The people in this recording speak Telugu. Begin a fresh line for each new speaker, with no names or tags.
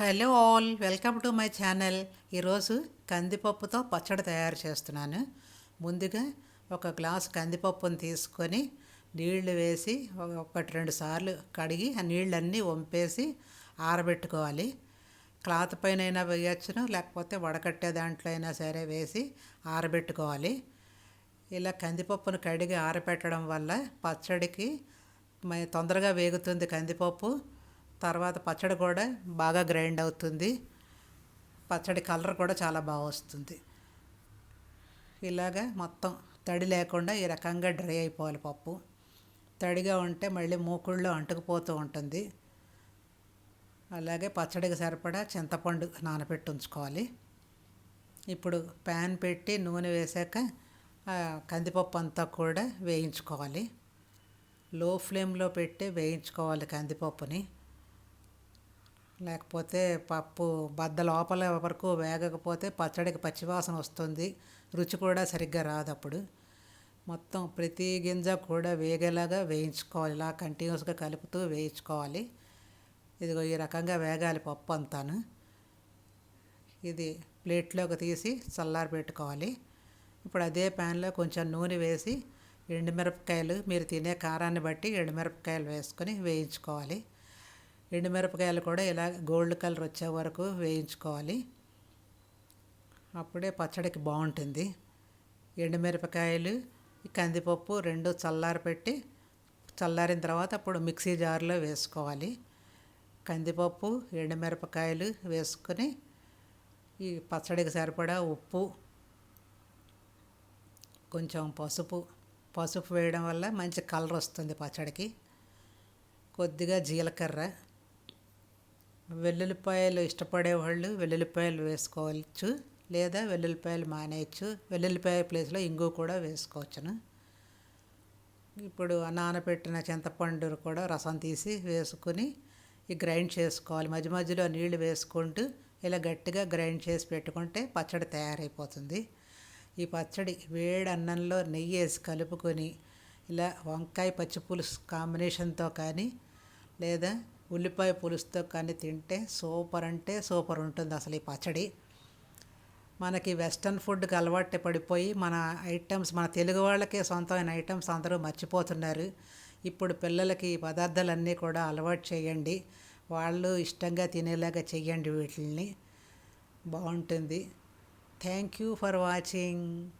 Hello all welcome to my channel. ఈరోజు కందిపప్పుతో పచ్చడి తయారు చేస్తున్నాను. ముందుగా ఒక గ్లాస్ కందిపప్పును తీసుకొని నీళ్ళు వేసి ఒకటి రెండు సార్లు కడిగి ఆ నీళ్ళన్నీ వంపేసి ఆరబెట్టుకోవాలి. క్లాత్ పైన అయినా వేయచ్చును లేకపోతే వడకట్టే దాంట్లో అయినా సరే వేసి ఆరబెట్టుకోవాలి. ఇలా కందిపప్పును కడిగి ఆరబెట్టడం వల్ల పచ్చడికి తొందరగా వేగుతుంది కందిపప్పు. తర్వాత పచ్చడి కూడా బాగా గ్రైండ్ అవుతుంది. పచ్చడి కలర్ కూడా చాలా బాగా వస్తుంది. ఇలాగా మొత్తం తడి లేకుండా ఈ రకంగా డ్రై అయిపోవాలి పప్పు. తడిగా ఉంటే మళ్ళీ మూకుళ్ళలో అంటుకుపోతూ ఉంటుంది. అలాగే పచ్చడికి సరిపడా చింతపండు నానబెట్టి ఉంచుకోవాలి. ఇప్పుడు ప్యాన్ పెట్టి నూనె వేసాక కందిపప్పు అంతా కూడా వేయించుకోవాలి. లో ఫ్లేమ్లో పెట్టి వేయించుకోవాలి కందిపప్పుని. లేకపోతే పప్పు బద్ద లోపల వరకు వేగకపోతే పచ్చడికి పచ్చివాసన వస్తుంది. రుచి కూడా సరిగ్గా రాదు అప్పుడు మొత్తం ప్రతి గింజ కూడా వేగేలాగా వేయించుకోవాలి. ఇలా కంటిన్యూస్గా కలుపుతూ వేయించుకోవాలి. ఇదిగో ఈ రకంగా వేగాలి పప్పు అంతాను. ఇది ప్లేట్లోకి తీసి చల్లారి పెట్టుకోవాలి. ఇప్పుడు అదే ప్యాన్లో కొంచెం నూనె వేసి ఎండుమిరపకాయలు మీరు తినే కారాన్ని బట్టి ఎండుమిరపకాయలు వేసుకొని వేయించుకోవాలి. ఎండుమిరపకాయలు కూడా ఇలా గోల్డ్ కలర్ వచ్చే వరకు వేయించుకోవాలి. అప్పుడే పచ్చడికి బాగుంటుంది. ఎండుమిరపకాయలు కందిపప్పు రెండు చల్లారి పెట్టి చల్లారిన తర్వాత అప్పుడు మిక్సీ జార్లో వేసుకోవాలి. కందిపప్పు ఎండుమిరపకాయలు వేసుకొని ఈ పచ్చడికి సరిపడా ఉప్పు కొంచెం పసుపు పసుపు వేయడం వల్ల మంచి కలర్ వస్తుంది పచ్చడికి. కొద్దిగా జీలకర్ర వెల్లుల్లిపాయలు ఇష్టపడే వాళ్ళు వెల్లుల్లిపాయలు వేసుకోవచ్చు లేదా వెల్లుల్లిపాయలు మానేయచ్చు. వెల్లుల్లిపాయ ప్లేస్లో ఇంగు కూడా వేసుకోవచ్చును. ఇప్పుడు నానబెట్టిన చింతపండు కూడా రసం తీసి వేసుకుని ఈ గ్రైండ్ చేసుకోవాలి. మధ్య మధ్యలో నీళ్ళు వేసుకుంటూ ఇలా గట్టిగా గ్రైండ్ చేసి పెట్టుకుంటే పచ్చడి తయారైపోతుంది. ఈ పచ్చడి వేడి అన్నంలో నెయ్యి వేసి కలుపుకొని ఇలా వంకాయ పచ్చి పులుసు కాంబినేషన్తో కానీ లేదా ఉల్లిపాయ పులుసుతో కానీ తింటే సూపర్ అంటే సూపర్ ఉంటుంది అసలు ఈ పచ్చడి. మనకి వెస్ట్రన్ ఫుడ్కి అలవాటు పడిపోయి మన ఐటమ్స్ మన తెలుగు వాళ్ళకే సొంతమైన ఐటమ్స్ అందరూ మర్చిపోతున్నారు. ఇప్పుడు పిల్లలకి ఈ పదార్థాలన్నీ కూడా అలవాటు చేయండి. వాళ్ళు ఇష్టంగా తినేలాగా చేయండి వీటిని బాగుంటుంది థ్యాంక్ యూ ఫర్ వాచింగ్.